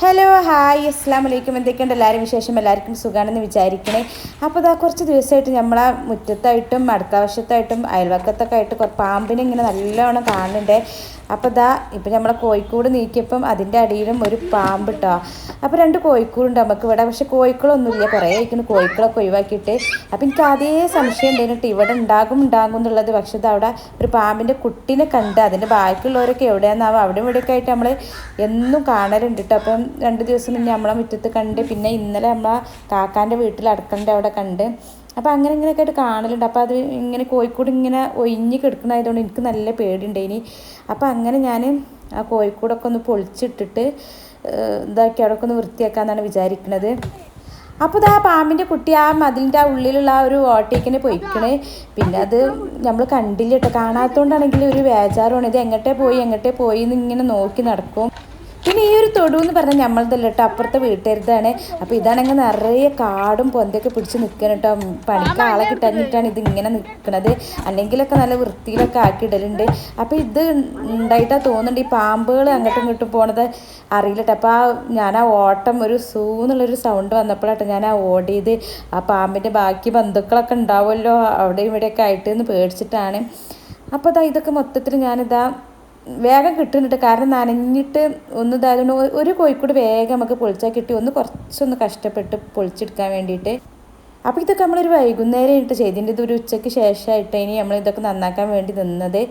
Hello hi അസ്സാം വലൈക്കും എന്തൊക്കെയുണ്ട് എല്ലാവരും? വിശേഷം എല്ലാവർക്കും സുഖമാണെന്ന് വിചാരിക്കണേ. അപ്പോൾ ഇതാ കുറച്ച് ദിവസമായിട്ട് നമ്മളെ മുറ്റത്തായിട്ടും അടുത്ത വശത്തായിട്ടും അയൽവക്കത്തൊക്കെ ആയിട്ട് പാമ്പിനെ ഇങ്ങനെ നല്ലോണം കാണുന്നുണ്ട്. അപ്പോൾ ഇതാ ഇപ്പം നമ്മളെ കോഴിക്കോട് നീക്കിയപ്പം അതിന്റെ അടിയിലും ഒരു പാമ്പ് കേട്ടോ അപ്പോൾ രണ്ട് കോഴിക്കൂടുണ്ട് നമുക്ക് ഇവിടെ. പക്ഷെ കോഴിക്കളൊന്നുമില്ല. കുറേ ആയിരിക്കുന്നു കോഴിക്കളൊക്കെ ഒഴിവാക്കിയിട്ട്. അപ്പം എനിക്ക് അതേ സംശയം ഉണ്ടായിട്ട് ഇവിടെ ഉണ്ടാകും ഉണ്ടാകും എന്നുള്ളത്. പക്ഷേ ഇത് അവിടെ ഒരു പാമ്പിന്റെ കുട്ടീനെ കണ്ട് അതിന്റെ ബാക്കിയുള്ളവരൊക്കെ എവിടെയാണെന്നാവും അവിടെ ഇവിടെയൊക്കെ ആയിട്ട് നമ്മൾ എന്നും കാണലുണ്ട് കേട്ടോ അപ്പം രണ്ട് ദിവസം മുന്നേ നമ്മളെ മുറ്റത്ത് കണ്ട് പിന്നെ ഇന്നലെ നമ്മളെ കാക്കാന്റെ വീട്ടിൽ അടക്കണ്ട അവിടെ കണ്ട്. അപ്പോൾ അങ്ങനെ ഇങ്ങനെയൊക്കെ ആയിട്ട് കാണലുണ്ട്. അപ്പോൾ അത് ഇങ്ങനെ കോഴിക്കോട് ഇങ്ങനെ ഒഴിഞ്ഞ് കിടക്കുന്നതായതുകൊണ്ട് എനിക്ക് നല്ല പേടിയുണ്ട് ഇനി. അപ്പോൾ അങ്ങനെ ഞാൻ ആ കോഴിക്കോടൊക്കെ ഒന്ന് പൊളിച്ചിട്ടിട്ട് ഇതാക്കി അവിടെയൊക്കെ ഒന്ന് വൃത്തിയാക്കാമെന്നാണ് വിചാരിക്കുന്നത് അപ്പോൾ ഇതാ പാമ്പിന്റെ കുട്ടി ആ മതിലിന്റെ ആ ഉള്ളിലുള്ള ആ ഒരു ഓട്ടേക്കിനെ പൊയ്ക്കണേ. പിന്നെ അത് നമ്മൾ കണ്ടില്ല കേട്ടോ. കാണാത്തതുകൊണ്ടാണെങ്കിൽ ഒരു വേജാറുമാണ്. ഇത് എങ്ങോട്ടേ പോയി എങ്ങോട്ടേ പോയി എന്ന് ഇങ്ങനെ നോക്കി നടക്കും. ഈ ഒരു തൊടു എന്ന് പറഞ്ഞാൽ നമ്മളതല്ല കേട്ടോ അപ്പുറത്തെ വീട്ടുകാരുതാണ് അപ്പോൾ ഇതാണെങ്കിൽ നിറയെ കാടും പൊന്തൊക്കെ പിടിച്ച് നിൽക്കണം കേട്ടോ പണിക്ക് ആളെ ഇത് ഇങ്ങനെ നിൽക്കണത് അല്ലെങ്കിലൊക്കെ നല്ല വൃത്തിയിലൊക്കെ ആക്കി ഇടലുണ്ട് അപ്പോൾ ഇത് ഉണ്ടായിട്ടാ തോന്നുന്നുണ്ട് ഈ പാമ്പുകൾ അങ്ങോട്ടും ഇങ്ങോട്ടും പോണത് അറിയില്ല കേട്ടോ അപ്പോൾ ആ ഞാൻ ആ ഓട്ടം ഒരു സൂ എന്നുള്ളൊരു സൗണ്ട് വന്നപ്പോഴാട്ടോ ഞാൻ ആ ഓടിയത്. ആ പാമ്പിന്റെ ബാക്കി ബന്ധുക്കളൊക്കെ ഉണ്ടാവുമല്ലോ അവിടെയും ഇവിടെയൊക്കെ ആയിട്ട് എന്ന് പേടിച്ചിട്ടാണ്. അപ്പോൾ അതാ ഇതൊക്കെ മൊത്തത്തിൽ ഞാനിതാ വേഗം കിട്ടുന്നുണ്ട്. കാരണം നനഞ്ഞിട്ട് ഒന്ന് ഇതായതുകൊണ്ട് ഒരു കോഴിക്കൂട് വേഗം നമുക്ക് പൊളിച്ചാൽ കിട്ടി. ഒന്ന് കുറച്ചൊന്ന് കഷ്ടപ്പെട്ട് പൊളിച്ചെടുക്കാൻ വേണ്ടിയിട്ട്. അപ്പോൾ ഇതൊക്കെ നമ്മളൊരു വൈകുന്നേരം ആയിട്ട് ചെയ്തിന്റെ ഒരു ഉച്ചയ്ക്ക് ശേഷമായിട്ട് ഇനി നമ്മൾ ഇതൊക്കെ നന്നാക്കാൻ വേണ്ടി നിന്നത്.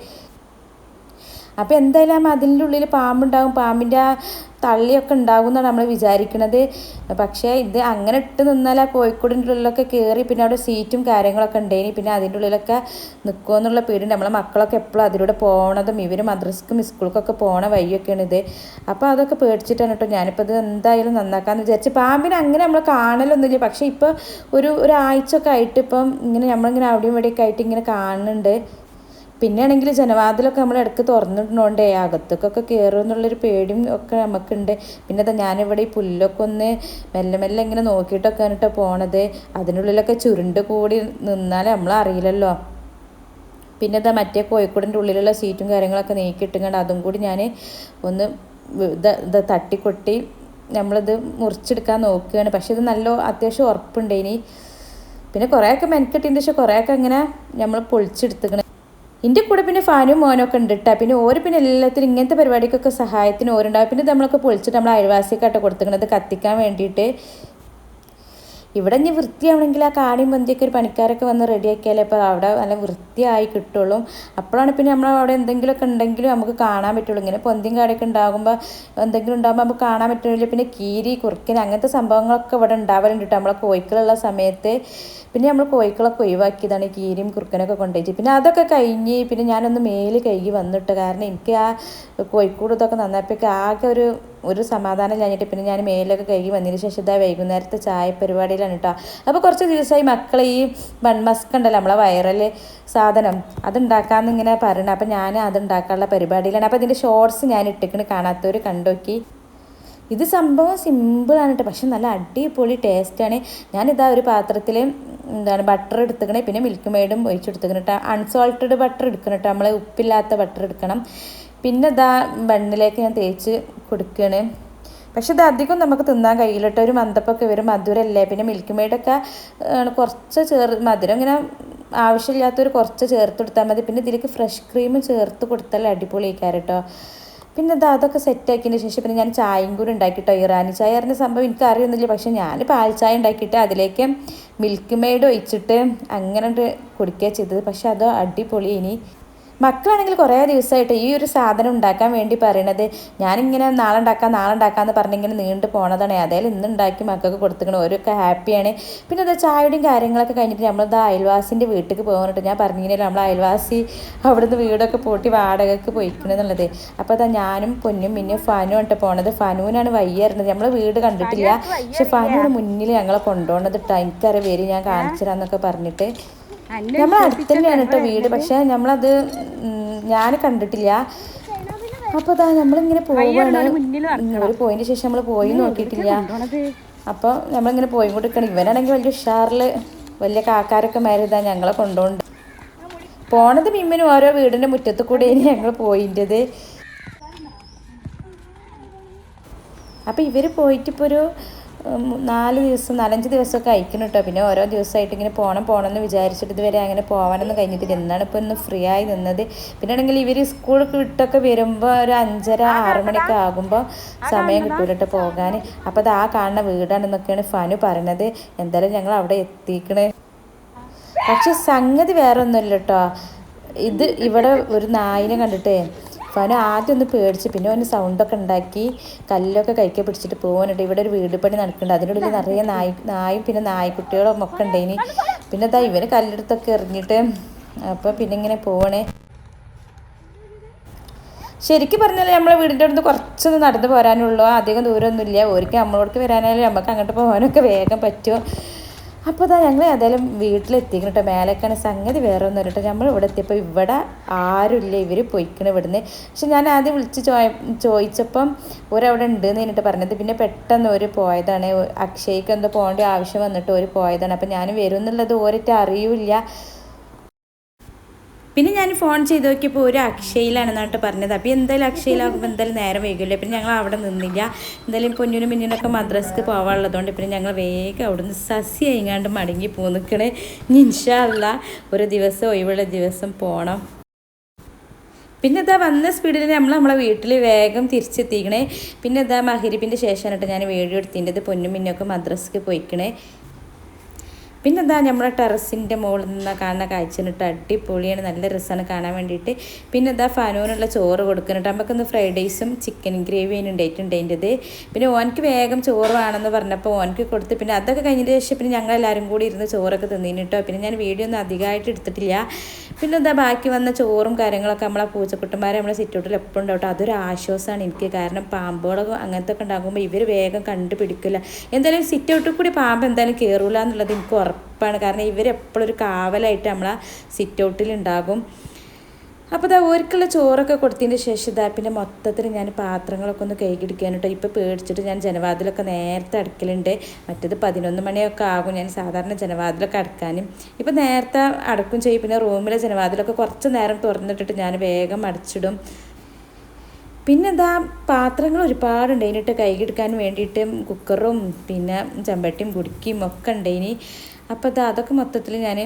അപ്പോൾ എന്തായാലും അതിന്റെ ഉള്ളിൽ പാമ്പുണ്ടാകും പാമ്പിന്റെ ആ തള്ളിയൊക്കെ ഉണ്ടാകും എന്നാണ് നമ്മൾ വിചാരിക്കുന്നത് പക്ഷേ ഇത് അങ്ങനെ ഇട്ട് നിന്നാൽ ആ കോഴിക്കോടിന്റെ ഉള്ളിലൊക്കെ കയറി പിന്നെ അവിടെ സീറ്റും കാര്യങ്ങളൊക്കെ ഉണ്ടായിനി പിന്നെ അതിന്റെ ഉള്ളിലൊക്കെ നിൽക്കുമോ എന്നുള്ള പേടി നമ്മളെ മക്കളൊക്കെ എപ്പോഴും അതിലൂടെ പോകണതും ഇവർ മദ്രസക്കും സ്കൂൾക്കൊക്കെ പോകണ വഴിയൊക്കെയാണ് ഇത്. അപ്പോൾ അതൊക്കെ പേടിച്ചിട്ടാണ് കേട്ടോ. ഞാനിപ്പോൾ ഇത് എന്തായാലും നന്നാക്കാമെന്ന് വിചാരിച്ചു. പാമ്പിനെ അങ്ങനെ നമ്മൾ കാണലൊന്നുമില്ല. പക്ഷേ ഇപ്പോൾ ഒരു ഒരാഴ്ച ഒക്കെ ആയിട്ട് ഇപ്പം ഇങ്ങനെ നമ്മളിങ്ങനെ അവിടെയും ഇവിടെയൊക്കെ ആയിട്ട് ഇങ്ങനെ കാണുന്നുണ്ട് പിന്നെ ആണെങ്കിൽ ജനവാതിലൊക്കെ നമ്മൾ ഇടയ്ക്ക് തുറന്നിടുന്നോണ്ടേ അകത്തേക്കൊക്കെ കയറും എന്നുള്ളൊരു പേടിയും ഒക്കെ നമുക്കുണ്ട്. പിന്നെ അതാ ഞാനിവിടെ ഈ പുല്ലൊക്കെ ഒന്ന് മെല്ലെ മെല്ലെ ഇങ്ങനെ നോക്കിയിട്ടൊക്കെ കേട്ടോ പോണത്. അതിനുള്ളിലൊക്കെ ചുരുണ്ട് കൂടി നിന്നാൽ നമ്മൾ അറിയില്ലല്ലോ പിന്നെ ഇതാ മറ്റേ കോഴിക്കോടിന്റെ ഉള്ളിലുള്ള സീറ്റും കാര്യങ്ങളൊക്കെ നീക്കിയിട്ടിങ്ങണ്ട് അതും കൂടി ഞാൻ ഒന്ന് ഇത് തട്ടിക്കൊട്ടി നമ്മളിത് മുറിച്ചെടുക്കാൻ നോക്കുകയാണ്. പക്ഷെ ഇത് നല്ല അത്യാവശ്യം ഉറപ്പുണ്ട് ഇനി. പിന്നെ കുറേയൊക്കെ മെനക്കെട്ടിന്റെ പക്ഷെ കുറേയൊക്കെ ഇങ്ങനെ നമ്മൾ പൊളിച്ചെടുത്തുക്കണ. എന്റെ കൂടെ പിന്നെ ഫാനും മോനൊക്കെ ഉണ്ട് കേട്ടോ പിന്നെ ഓര് പിന്നെ എല്ലാത്തിനും ഇങ്ങനത്തെ പരിപാടിക്കൊക്കെ സഹായത്തിന് ഓരുണ്ടാവും. പിന്നെ നമ്മളൊക്കെ പൊളിച്ചിട്ട് നമ്മൾ അയൽവാസിയൊക്കെ കൊടുത്തിരിക്കുന്നത് കത്തിക്കാൻ വേണ്ടിയിട്ട്. ഇവിടെ ഇനി വൃത്തിയാവണമെങ്കിൽ ആ കാണിയും പന്തിയൊക്കെ ഒരു പണിക്കാരൊക്കെ വന്ന് റെഡിയാക്കിയാലേ അപ്പോൾ അവിടെ നല്ല വൃത്തിയായി കിട്ടുള്ളൂ. അപ്പോഴാണ് പിന്നെ നമ്മൾ അവിടെ എന്തെങ്കിലുമൊക്കെ ഉണ്ടെങ്കിലും നമുക്ക് കാണാൻ പറ്റുള്ളൂ. ഇങ്ങനെ പൊന്തിയും കാടൊക്കെ ഉണ്ടാകുമ്പോൾ എന്തെങ്കിലും ഉണ്ടാകുമ്പോൾ നമുക്ക് കാണാൻ പറ്റുള്ളൂ പിന്നെ കീരി കുറുക്കൻ അങ്ങനത്തെ സംഭവങ്ങളൊക്കെ ഇവിടെ ഉണ്ടാവലുണ്ട് കേട്ടോ. നമ്മളെ കോഴിക്കളുള്ള സമയത്ത് പിന്നെ നമ്മൾ കോഴിക്കളൊക്കെ ഒഴിവാക്കിയതാണ് കീരിയും കുറുക്കനൊക്കെ കൊണ്ടുപോയിട്ട്. പിന്നെ അതൊക്കെ കഴിഞ്ഞ് പിന്നെ ഞാനൊന്ന് മേൽ കഴുകി വന്നിട്ട് കാരണം എനിക്ക് ആ കോഴിക്കൂട് ഇതൊക്കെ നന്നായപ്പോഴേക്ക് ആകെ ഒരു ഒരു സമാധാനം കഴിഞ്ഞിട്ട് പിന്നെ ഞാൻ മേലൊക്കെ കഴുകി വന്നതിന് ശേഷം ഇതാ വൈകുന്നേരത്തെ ചായ പരിപാടിയിലാണ് കേട്ടോ അപ്പോൾ കുറച്ച് ദിവസമായി മക്കൾ ഈ ബൺമസ്ക് ഉണ്ടല്ലോ നമ്മളെ വൈറൽ സാധനം. അതുണ്ടാക്കാമെന്ന് ഇങ്ങനെ പറയണം. അപ്പോൾ ഞാൻ അതുണ്ടാക്കാനുള്ള പരിപാടിയിലാണ്. അപ്പോൾ ഇതിന്റെ ഷോർട്സ് ഞാൻ ഇട്ടിക്കണ് കാണാത്തവർ കണ്ടോക്കി ഇത് സംഭവം സിമ്പിളാണ് കേട്ടോ പക്ഷെ നല്ല അടിപൊളി ടേസ്റ്റാണ് ഞാനിതാ ഒരു പാത്രത്തിൽ എന്താണ് ബട്ടർ എടുത്തുക്കണേ. പിന്നെ മിൽക്ക് മെയ്ഡും ഒഴിച്ചെടുത്തുക്കണം കേട്ടോ അൺസോൾട്ടഡ് ബട്ടർ എടുക്കണം കേട്ടോ നമ്മൾ ഉപ്പില്ലാത്ത ബട്ടർ എടുക്കണം. പിന്നെ ഇതാ ബണ്ണിലേക്ക് ഞാൻ തേച്ച് കൊടുക്കുകയാണ് പക്ഷെ ഇത് അധികം നമുക്ക് തിന്നാൻ കഴിയില്ല കേട്ടോ ഒരു മന്ദപ്പൊക്കെ വരും മധുരമല്ലേ പിന്നെ മിൽക്ക് മെയ്ഡൊക്കെ കുറച്ച് ചേർ മധുരം ഇങ്ങനെ ആവശ്യമില്ലാത്തൊരു കുറച്ച് ചേർത്ത് കൊടുത്താൽ മതി. പിന്നെ ഇതിലേക്ക് ഫ്രഷ് ക്രീം ചേർത്ത് കൊടുത്താൽ അടിപൊളിയായിക്കാറ് കേട്ടോ പിന്നെ ഇതാ അതൊക്കെ സെറ്റാക്കിയതിന് ശേഷം പിന്നെ ഞാൻ ചായയും കൂടി ഉണ്ടാക്കിട്ടോ. ഇറാനി ചായ അറിഞ്ഞ സംഭവം എനിക്ക് അറിയുന്നില്ല പക്ഷെ ഞാൻ പാൽ ചായ ഉണ്ടാക്കിയിട്ട് അതിലേക്ക് മിൽക്ക് മെയ്ഡ് ഒഴിച്ചിട്ട് അങ്ങനെ കുടിക്കുക ചെയ്തത്. പക്ഷെ അത് അടിപൊളി. ഇനി മക്കളാണെങ്കിൽ കുറേ ദിവസമായിട്ട് ഈ ഒരു സാധനം ഉണ്ടാക്കാൻ വേണ്ടി പറയണത് ഞാനിങ്ങനെ നാളെ ഉണ്ടാക്കാം നാളെ ഉണ്ടാക്കാം എന്ന് പറഞ്ഞിങ്ങനെ നീണ്ടു പോണതാണ്. അതായത് ഇന്ന് ഉണ്ടാക്കി മക്കൾക്ക് കൊടുത്തിക്കണം ഓരോക്കെ ഹാപ്പിയാണ്. പിന്നെ എന്താ ചായയുടെയും കാര്യങ്ങളൊക്കെ കഴിഞ്ഞിട്ട് നമ്മളിത് അയൽവാസിന്റെ വീട്ടിൽ പോകാനിട്ട് ഞാൻ പറഞ്ഞിങ്ങനെ നമ്മൾ അയൽവാസി അവിടുന്ന് വീടൊക്കെ പൂട്ടി വാടകയ്ക്ക് പോയിക്കണെന്നുള്ളത്. അപ്പോൾ അതാ ഞാനും പൊന്നും പിന്നെ ഫനു ആയിട്ട് പോണത്. ഫനുവിനാണ് വയ്യായിരുന്നത് നമ്മൾ വീട് കണ്ടിട്ടില്ല. പക്ഷെ ഫനുവിന് മുന്നിൽ ഞങ്ങളെ കൊണ്ടുപോകണത് എനിക്കറിയാം വരും ഞാൻ കാണിച്ചു തരാന്നൊക്കെ പറഞ്ഞിട്ട്. നമ്മൾ അടുത്ത് തന്നെയാണ് കേട്ടോ വീട്. പക്ഷെ നമ്മളത് ഞാൻ കണ്ടിട്ടില്ല. അപ്പൊ അതാ നമ്മളിങ്ങനെ പോവാണ്. ഒരു പോയതിന് ശേഷം നമ്മൾ പോയി നോക്കിയിട്ടില്ല. അപ്പോൾ നമ്മളിങ്ങനെ പോയി കൊടുക്കണം ഇവനാണെങ്കിൽ വലിയ ഉഷാറിൽ വലിയ കാക്കാരൊക്കെ മാരിതാ ഞങ്ങളെ കൊണ്ടുപോണ്ട് പോണത് മിമ്മിനും ഓരോ വീടിന്റെ മുറ്റത്ത് കൂടെ ഞങ്ങൾ പോയിന്റെത് അപ്പോൾ ഇവർ പോയിട്ടിപ്പോൾ ഒരു നാല് ദിവസം നാലഞ്ച് ദിവസമൊക്കെ അയക്കണം കേട്ടോ പിന്നെ ഓരോ ദിവസമായിട്ട് ഇങ്ങനെ പോകണം പോകണം എന്ന് വിചാരിച്ചിട്ട് ഇതുവരെ അങ്ങനെ പോകാനൊന്നും കഴിഞ്ഞിട്ടില്ല. എന്നാണ് ഇപ്പോൾ ഒന്ന് ഫ്രീ ആയി നിന്നത്. പിന്നെ ആണെങ്കിൽ ഇവർ സ്കൂൾ വിട്ടൊക്കെ വരുമ്പോൾ ഒരു അഞ്ചര ആറ് മണിയൊക്കെ ആകുമ്പോൾ സമയം കിട്ടൂലട്ടോ പോകാൻ അപ്പോൾ അത് ആ കാണുന്ന വീടാണെന്നൊക്കെയാണ് ഫാനു പറയണത്. എന്തായാലും ഞങ്ങൾ അവിടെ എത്തിക്കണേ. പക്ഷെ സംഗതി വേറെ ഒന്നുമില്ല കേട്ടോ ഇത് ഇവിടെ ഒരു നായിനെ കണ്ടിട്ടേ. ഫന ആദ്യം ഒന്ന് പേടിച്ച് പിന്നെ അവന് സൗണ്ടൊക്കെ ഉണ്ടാക്കി കല്ലൊക്കെ കൈക്കെ പിടിച്ചിട്ട് പോകാനുണ്ട് ഇവിടെ ഒരു വീട് പണി നടക്കുന്നുണ്ട്. അതിനുള്ളിൽ നിറയെ നായ് നായും പിന്നെ നായ്ക്കുട്ടികളും ഒക്കെ ഉണ്ടായിനി പിന്നെ അതാ ഇവന് കല്ലെടുത്തൊക്കെ എറിഞ്ഞിട്ട് അപ്പോൾ പിന്നെ ഇങ്ങനെ പോവണേ. ശരിക്കും പറഞ്ഞാൽ നമ്മളെ വീടിന്റെ അടുത്ത് കുറച്ചൊന്ന് നടന്നു പോരാനുള്ളൂ. അധികം ദൂരമൊന്നുമില്ല. ഒരിക്കൽ നമ്മളോടൊക്കെ വരാനായാലും നമുക്ക് അങ്ങോട്ട് പോകാനൊക്കെ വേഗം പറ്റുമോ അപ്പോൾ അതാ ഞങ്ങൾ ഏതായാലും വീട്ടിലെത്തിക്കണം കേട്ടോ മേലേക്കാണ് സംഗതി വേറെ ഒന്നും കേട്ടോ നമ്മൾ ഇവിടെ എത്തിയപ്പോൾ ഇവിടെ ആരുമില്ല. ഇവർ പോയിക്കണം ഇവിടുന്ന്. പക്ഷെ ഞാൻ ആദ്യം വിളിച്ച് ചോയ ചോദിച്ചപ്പം ഒരവിടെ ഉണ്ട് എന്ന് എന്നിട്ട് പറഞ്ഞത്. പിന്നെ പെട്ടെന്ന് ഒരു പോയതാണ്. അക്ഷയ്ക്ക് എന്തോ പോകേണ്ട ആവശ്യം വന്നിട്ട് ഒരു പോയതാണ്. അപ്പം ഞാൻ വരും എന്നുള്ളത് ഓരിട്ട് അറിയില്ല. പിന്നെ ഞാൻ ഫോൺ ചെയ്ത് നോക്കിയപ്പോൾ ഒരു അക്ഷയിലാണെന്നായിട്ട് പറഞ്ഞത്. അപ്പോൾ എന്തായാലും അക്ഷയിലാകുമ്പോൾ എന്തായാലും നേരം വൈകില്ലേ? പിന്നെ ഞങ്ങൾ അവിടെ നിന്നില്ല. എന്തായാലും പൊന്നിനും മിന്നിനൊക്കെ മദ്രസ്ക്ക് പോകാനുള്ളതുകൊണ്ട് പിന്നെ ഞങ്ങൾ വേഗം അവിടുന്ന് സസ്യ എങ്ങാണ്ട് മടങ്ങി പോന്നിക്കണേ ഇൻഷല്ല ഒരു ദിവസം ഒഴിവുള്ള ദിവസം പോകണം പിന്നെ ഇതാ വന്ന സ്പീഡിൽ നമ്മൾ നമ്മളെ വീട്ടിൽ വേഗം തിരിച്ചെത്തിക്കണേ. പിന്നെ ഇതാ മഹരിപ്പിന്റെ ശേഷമാണ് കേട്ടോ ഞാൻ വീഡിയോ എടുത്തിന്റെ പൊന്നും മിന്നൊക്കെ മദ്രസ്ക്ക് പോയിക്കണേ. പിന്നെ എന്താ നമ്മുടെ ടെറസിന്റെ മുകളിൽ നിന്ന് കാണുന്ന കാഴ്ചനിട്ട് അടിപൊളിയാണ് നല്ല രസമാണ് കാണാൻ വേണ്ടിയിട്ട്. പിന്നെ എന്താ ഫനൂനുള്ള ചോറ് കൊടുക്കുന്നുണ്ട് നമുക്കൊന്ന് ഫ്രൈഡ് റൈസും ചിക്കൻ ഗ്രേവിയും ഉണ്ടായിട്ടുണ്ട് അതിന്റെത് പിന്നെ ഓനക്ക് വേഗം ചോറ് വേണമെന്ന് പറഞ്ഞപ്പോൾ ഓനക്ക് കൊടുത്ത് പിന്നെ അതൊക്കെ കഴിഞ്ഞതിന് ശേഷം പിന്നെ ഞങ്ങൾ എല്ലാവരും കൂടി ഇരുന്ന് ചോറൊക്കെ തിന്നിന് കേട്ടോ. പിന്നെ ഞാൻ വീഡിയോ ഒന്നും അധികമായിട്ട് എടുത്തിട്ടില്ല. പിന്നെ എന്താ ബാക്കി വന്ന ചോറും കാര്യങ്ങളൊക്കെ നമ്മളെ പൂച്ചക്കുട്ടന്മാരെ നമ്മളെ സിറ്റൗട്ടിൽ എപ്പോഴും ഉണ്ടാവും അതൊരു ആശ്വാസമാണ് എനിക്ക്. കാരണം പാമ്പുകളൊക്കെ അങ്ങനത്തെ ഒക്കെ ഉണ്ടാകുമ്പോൾ ഇവർ വേഗം കണ്ടുപിടിക്കില്ല. എന്തായാലും സിറ്റൗട്ടിൽ കൂടി പാമ്പ് എന്തായാലും കയറൂല എന്നുള്ളത് എനിക്ക് ഉറപ്പാണ്. കാരണം ഇവരെപ്പോഴും ഒരു കാവലായിട്ട് നമ്മളെ സിറ്റൗട്ടിൽ ഉണ്ടാകും. അപ്പോൾ ഇതാ ഒരിക്കലും ചോറൊക്കെ കൊടുത്തതിന് ശേഷം ഇതാ പിന്നെ മൊത്തത്തിൽ ഞാൻ പാത്രങ്ങളൊക്കെ ഒന്ന് കൈകിടിക്കാൻ കേട്ടോ ഇപ്പോൾ പേടിച്ചിട്ട് ഞാൻ ജനവാതിലൊക്കെ നേരത്തെ അടക്കലുണ്ട്. മറ്റേത് പതിനൊന്ന് മണിയൊക്കെ ആകും ഞാൻ സാധാരണ ജനവാതിലൊക്കെ അടക്കാനും. ഇപ്പോൾ നേരത്തെ അടക്കും ചെയ്യും. പിന്നെ റൂമിലെ ജനവാതിലൊക്കെ കുറച്ച് നേരം തുറന്നിട്ടിട്ട് ഞാൻ വേഗം അടച്ചിടും. പിന്നെ എന്താ പാത്രങ്ങൾ ഒരുപാടുണ്ട്. അതിനിട്ട് കൈകിടക്കാൻ വേണ്ടിയിട്ട് കുക്കറും പിന്നെ ചെമ്പട്ടിയും കുടുക്കിയും ഒക്കെ ഉണ്ട് അപ്പോൾ അത് അതൊക്കെ മൊത്തത്തിൽ ഞാൻ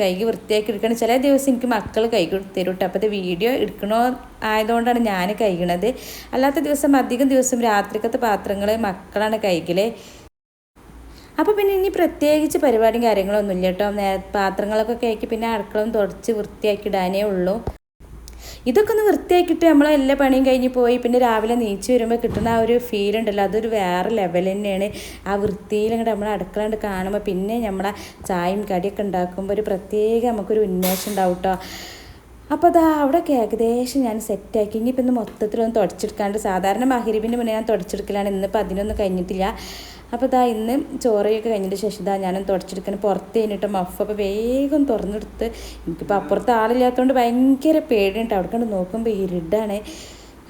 കൈ വൃത്തിയാക്കി എടുക്കണം. ചില ദിവസം എനിക്ക് മക്കൾ കൈ തരും കേട്ടോ അപ്പോൾ വീഡിയോ എടുക്കണോ ആയതുകൊണ്ടാണ് ഞാൻ കൈകണത്. അല്ലാത്ത ദിവസം അധികം ദിവസം രാത്രിക്കത്തെ പാത്രങ്ങൾ മക്കളാണ് കൈകൽ. അപ്പോൾ പിന്നെ ഇനി പ്രത്യേകിച്ച് പരിപാടിയും കാര്യങ്ങളൊന്നുമില്ല കേട്ടോ. നേ പാത്രങ്ങളൊക്കെ കഴിക്കി പിന്നെ അടുക്കളം തുടച്ച് വൃത്തിയാക്കി ഇടാനേ ഉള്ളൂ. ഇതൊക്കെ ഒന്ന് വൃത്തിയാക്കിയിട്ട് നമ്മൾ എല്ലാ പണിയും കഴിഞ്ഞ് പോയി പിന്നെ രാവിലെ നീച്ച് വരുമ്പോൾ കിട്ടുന്ന ആ ഒരു ഫീൽ ഉണ്ടല്ലോ. അതൊരു വേറെ ലെവൽ തന്നെയാണ്. ആ വൃത്തിയിൽ അങ്ങോട്ട് നമ്മൾ അടുക്കളണ്ട് കാണുമ്പോൾ പിന്നെ നമ്മളെ ചായയും കടിയൊക്കെ ഉണ്ടാക്കുമ്പോൾ ഒരു പ്രത്യേക നമുക്കൊരു ഉന്മേഷം ഉണ്ടാവും കേട്ടോ അപ്പോൾ അതാ അവിടെയൊക്കെ ഏകദേശം ഞാൻ സെറ്റാക്കി ഇനിയിപ്പോൾ ഇന്ന് മൊത്തത്തിലൊന്നും തുടച്ചെടുക്കാണ്ട്. സാധാരണ മഹരിബിന്റെ മുന്നേ ഞാൻ തുടച്ചെടുക്കലാണ്. ഇന്നിപ്പോൾ അതിനൊന്നും കഴിഞ്ഞിട്ടില്ല. അപ്പോൾ ഇതാ ഇന്ന് ചോറയൊക്കെ കഴിഞ്ഞിട്ട് ശേഷം ഇതാ ഞാനും തുടച്ചെടുക്കാൻ പുറത്ത് കഴിഞ്ഞിട്ട് മഫ് അപ്പോൾ വേഗം തുറന്നെടുത്ത് എനിക്കിപ്പോൾ അപ്പുറത്ത് ആളില്ലാത്തതുകൊണ്ട് ഭയങ്കര പേടിയുണ്ട്. അവിടെ കണ്ട് നോക്കുമ്പോൾ ഇരുടാണ്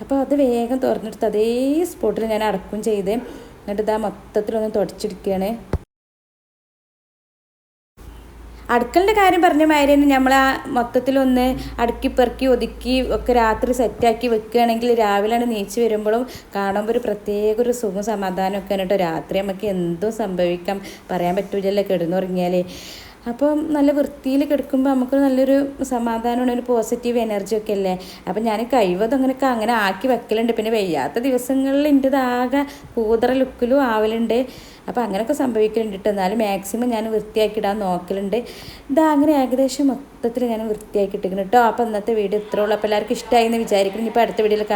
അപ്പോൾ അത് വേഗം തുറന്നെടുത്ത് അതേ സ്പോട്ടിൽ ഞാൻ അടക്കും ചെയ്ത്. എന്നിട്ട് ഇതാ മൊത്തത്തിലൊന്ന് തുടച്ചെടുക്കുകയാണ് അടുക്കളന്റെ കാര്യം പറഞ്ഞ മാതിരി തന്നെ നമ്മൾ ആ മൊത്തത്തിലൊന്ന് അടുക്കി പെറുക്കി ഒതുക്കി ഒക്കെ രാത്രി സെറ്റാക്കി വെക്കുകയാണെങ്കിൽ രാവിലെയാണ് നീച്ച് വരുമ്പോഴും കാണുമ്പോൾ ഒരു പ്രത്യേക ഒരു സുഖം സമാധാനമൊക്കെ കേട്ടോ രാത്രി നമുക്ക് എന്തോ സംഭവിക്കാം. പറയാൻ പറ്റൂലല്ലോ. കിടന്നുറങ്ങിയാൽ അപ്പം നല്ല വൃത്തിയിൽ കിടക്കുമ്പോൾ നമുക്ക് നല്ലൊരു സമാധാനമാണ് ഒരു പോസിറ്റീവ് എനർജി ഒക്കെ അല്ലേ? അപ്പം ഞാൻ കഴിവതും അങ്ങനെയൊക്കെ അങ്ങനെ ആക്കി വെക്കലുണ്ട്. പിന്നെ വയ്യാത്ത ദിവസങ്ങളിൽ എന്റെതാകെ കൂതറ ലുക്കിലും ആവലുണ്ട്. അപ്പോൾ അങ്ങനെയൊക്കെ സംഭവിക്കലുണ്ട് കേട്ടോ എന്നാലും മാക്സിമം ഞാൻ വൃത്തിയാക്കിയിടാൻ നോക്കലുണ്ട്. ഇതാ അങ്ങനെ ഏകദേശം മൊത്തത്തിൽ ഞാൻ വൃത്തിയാക്കിയിട്ടിരിക്കുന്നു കേട്ടോ അപ്പോൾ ഇന്നത്തെ വീഡിയോ ഇത്രയുള്ളൂ അപ്പോൾ എല്ലാവർക്കും ഇഷ്ടമായി എന്ന് വിചാരിക്കുന്നു. ഇനിയിപ്പോൾ അടുത്ത വീഡിയോയിൽ